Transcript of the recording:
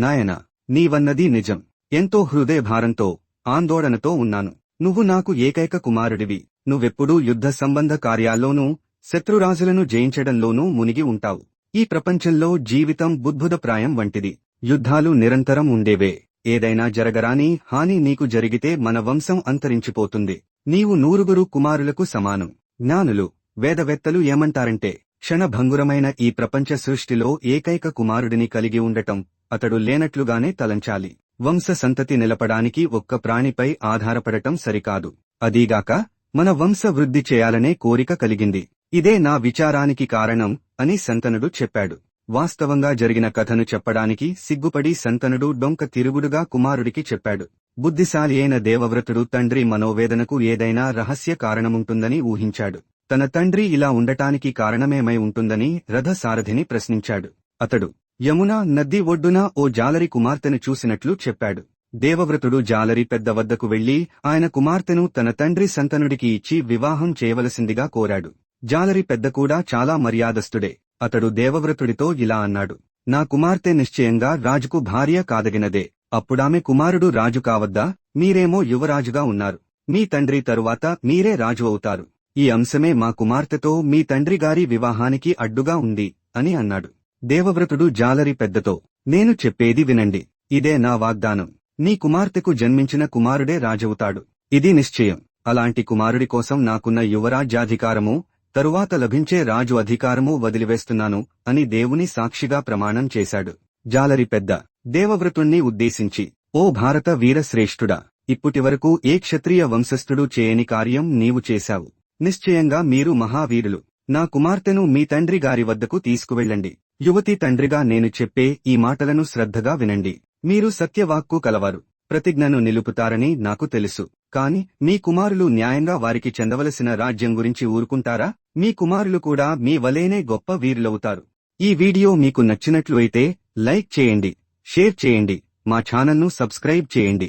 నాయనా నీవన్నది నిజం. ఎంతో హృదయ భారంతో ఆందోళనతో ఉన్నాను. నువ్వు నాకు ఏకైక కుమారుడివి. నువ్వెప్పుడూ యుద్ధ సంబంధ కార్యాల్లోనూ శత్రురాజులను జయించడంలోనూ మునిగి ఉంటావు. ఈ ప్రపంచంలో జీవితం బుద్భుదప్రాయం వంటిది. యుద్ధాలు నిరంతరం ఉండేవే. ఏదైనా జరగరాని హాని నీకు జరిగితే మన వంశం అంతరించిపోతుంది. నీవు నూరుగురు కుమారులకు సమానం. జ్ఞానులు వేదవేత్తలు ఏమంటారంటే క్షణభంగురమైన ఈ ప్రపంచ సృష్టిలో ఏకైక కుమారుడిని కలిగి ఉండటం అతడు లేనట్లుగానే తలంచాలి. వంశ సంతతి నిలపడానికి ఒక్క ప్రాణిపై ఆధారపడటం సరికాదు. అదీగాక మన వంశ వృద్ధి చేయాలనే కోరిక కలిగింది. ఇదే నా విచారానికి కారణం అని సంతనుడు చెప్పాడు. వాస్తవంగా జరిగిన కథను చెప్పడానికి సిగ్గుపడి సంతనుడు డొంక తిరుగుడుగా కుమారుడికి చెప్పాడు. బుద్ధిశాలి అయిన దేవవ్రతుడు తండ్రి మనోవేదనకు ఏదైనా రహస్య కారణముంటుందని ఊహించాడు. తన తండ్రి ఇలా ఉండటానికి కారణమేమై ఉంటుందని రథసారథిని ప్రశ్నించాడు. అతడు యమున నది ఒడ్డున ఓ జాలరి కుమార్తెను చూసినట్లు చెప్పాడు. దేవవ్రతుడు జాలరి పెద్ద వద్దకు వెళ్ళి ఆయన కుమార్తెను తన తండ్రి సంతనుడికి ఇచ్చి వివాహం చేయవలసిందిగా కోరాడు. జాలరి పెద్ద కూడా చాలా మర్యాదస్తుడే. అతడు దేవవ్రతుడితో ఇలా అన్నాడు. నా కుమార్తె నిశ్చయంగా రాజుకు భార్య కాదగినదే. అప్పుడామె కుమారుడు రాజు కావద్దా? మీరేమో యువరాజుగా ఉన్నారు. మీ తండ్రి తరువాత మీరే రాజు అవుతారు. ఈ అంశమే మా కుమార్తెతో మీ తండ్రిగారి వివాహానికి అడ్డుగా ఉంది అని అన్నాడు. దేవవ్రతుడు జాలరి పెద్దతో నేను చెప్పేది వినండి. ఇదే నా వాగ్దానం. నీ కుమార్తెకు జన్మించిన కుమారుడే రాజవుతాడు. ఇది నిశ్చయం. అలాంటి కుమారుడి కోసం నాకున్న యువరాజ్యాధికారము తరువాత లభించే రాజు అధికారము వదిలివేస్తున్నాను అని దేవుని సాక్షిగా ప్రమాణం చేశాడు. జాలరి పెద్ద దేవవ్రతుణ్ణి ఉద్దేశించి ఓ భారత వీరశ్రేష్ఠుడా ఇప్పటివరకు ఏ క్షత్రియ వంశస్థుడు చేయని కార్యం నీవు చేశావు. నిశ్చయంగా మీరు మహావీరులు. నా కుమార్తెను మీ తండ్రి గారి వద్దకు తీసుకువెళ్ళండి. యువతి తండ్రిగా నేను చెప్పే ఈ మాటలను శ్రద్ధగా వినండి. మీరు సత్యవాక్కు కలవారు. ప్రతిజ్ఞను నిలుపుతారని నాకు తెలుసు. కాని మీ కుమారులు న్యాయంగా వారికి చెందవలసిన రాజ్యం గురించి ఊరుకుంటారా? మీ కుమారులు కూడా మీ వలేనే గొప్ప వీరులవుతారు. ఈ వీడియో మీకు నచ్చినట్లు అయితే లైక్ చేయండి షేర్ చేయండి మా ఛానల్ను సబ్స్క్రైబ్ చేయండి.